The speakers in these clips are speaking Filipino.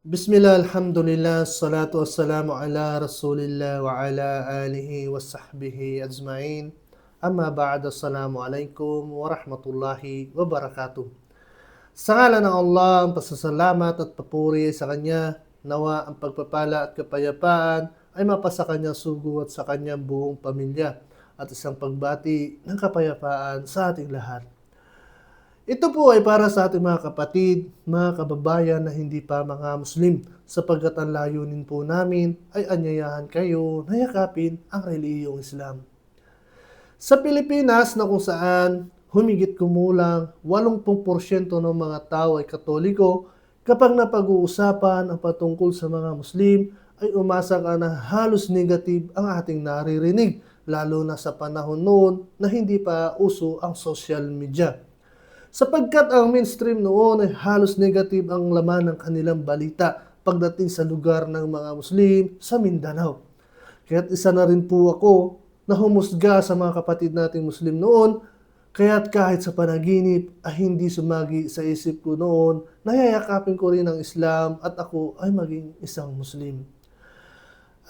Bismillah, alhamdulillah, salatu wassalamu ala rasulillah wa ala alihi wa sahbihi ajma'in. Amma ba'd, assalamu alaikum wa rahmatullahi wa barakatuh. Sa ngalan ng Allah, ang pasasalamat at papuri sa Kanya, nawa ang pagpapala at kapayapaan ay mapasa Kanyang sugo at sa Kanyang buong pamilya at isang pagbati ng kapayapaan sa ating lahat. Ito po ay para sa ating mga kapatid, mga kababayan na hindi pa mga Muslim sapagkat ang layunin po namin ay anyayahan kayo na yakapin ang relihiyong Islam. Sa Pilipinas na kung saan humigit kumulang 80% ng mga tao ay katoliko, kapag napag-uusapan ang patungkol sa mga Muslim, ay umasa ka na halos negative ang ating naririnig, lalo na sa panahon noon na hindi pa uso ang social media sapagkat ang mainstream noon ay halos negative ang laman ng kanilang balita pagdating sa lugar ng mga Muslim sa Mindanao. Kaya't isa na rin po ako na humusga sa mga kapatid nating Muslim noon, kaya't kahit sa panaginip ay hindi sumagi sa isip ko noon, nayayakapin ko rin ang Islam at ako ay maging isang Muslim.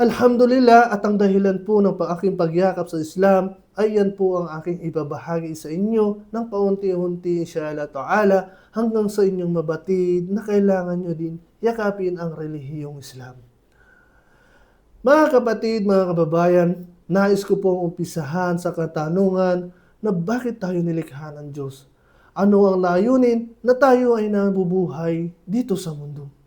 Alhamdulillah at ang dahilan po ng aking pagyakap sa Islam ay yan po ang aking ibabahagi sa inyo ng paunti-unti insyaAllah ta'ala hanggang sa inyong mabatid na kailangan nyo din yakapin ang relihiyong Islam. Mga kapatid, mga kababayan, nais ko pong umpisahan sa katanungan na bakit tayo nilikha ng Diyos? Ano ang layunin na tayo ay nabubuhay dito sa mundo?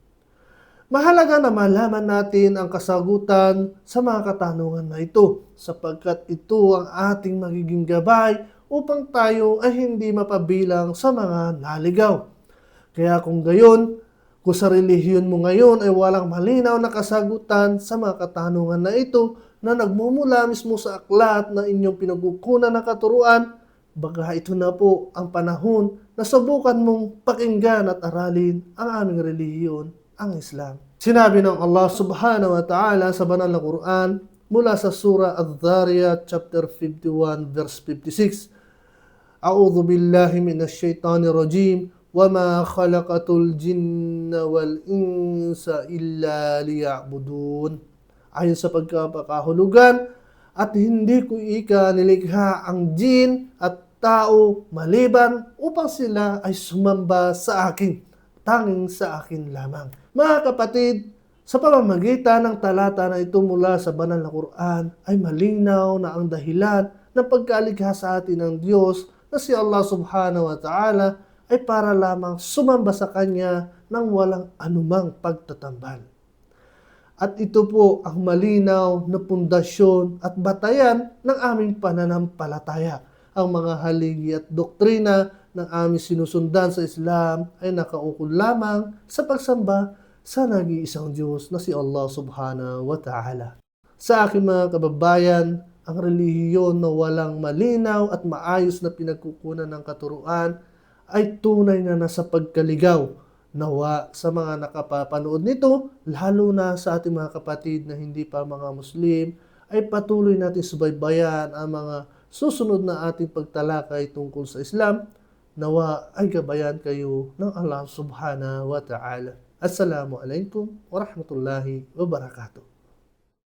Mahalaga na malaman natin ang kasagutan sa mga katanungan na ito sapagkat ito ang ating magiging gabay upang tayo ay hindi mapabilang sa mga naligaw. Kaya kung gayon, kung sa relihiyon mo ngayon ay walang malinaw na kasagutan sa mga katanungan na ito na nagmumula mismo sa aklat na inyong pinagkukunan ng katuruan, baka ito na po ang panahon na subukan mong pakinggan at aralin ang aming relihiyon ang Islam. Sinabi ng Allah subhanahu wa ta'ala sa banal na Quran mula sa surah Adh-Dhariyat chapter 51 verse 56. A'udhu billahi minash shaitanir rajim khalaqatul jinna wal insa illa liya'budun. Ayon sa pagkapakahulugan at hindi ko ika nilikha ang jin at tao maliban upang sila ay sumamba sa akin tanging sa akin lamang. Mga kapatid, sa pamamagitan ng talata na ito mula sa banal na Quran ay malinaw na ang dahilan ng pagkaligha sa atin ng Diyos na si Allah subhanahu wa ta'ala ay para lamang sumamba sa Kanya ng walang anumang pagtatambal. At ito po ang malinaw na pundasyon at batayan ng aming pananampalataya. Ang mga haligi at doktrina ng aming sinusundan sa Islam ay nakaukol lamang sa pagsamba sa nag-iisang Diyos na si Allah subhanahu wa ta'ala. Sa aking mga kababayan, ang relihiyon na walang malinaw at maayos na pinagkukunan ng katuruan ay tunay na nasa pagkaligaw. Nawa sa mga nakapapanood nito, lalo na sa ating mga kapatid na hindi pa mga Muslim, ay patuloy natin subaybayan ang mga susunod na ating pagtalakay tungkol sa Islam nawa ay gabayan kayo ng Allah subhanahu wa ta'ala. Assalamu alaikum wa rahmatullahi wa barakatuh.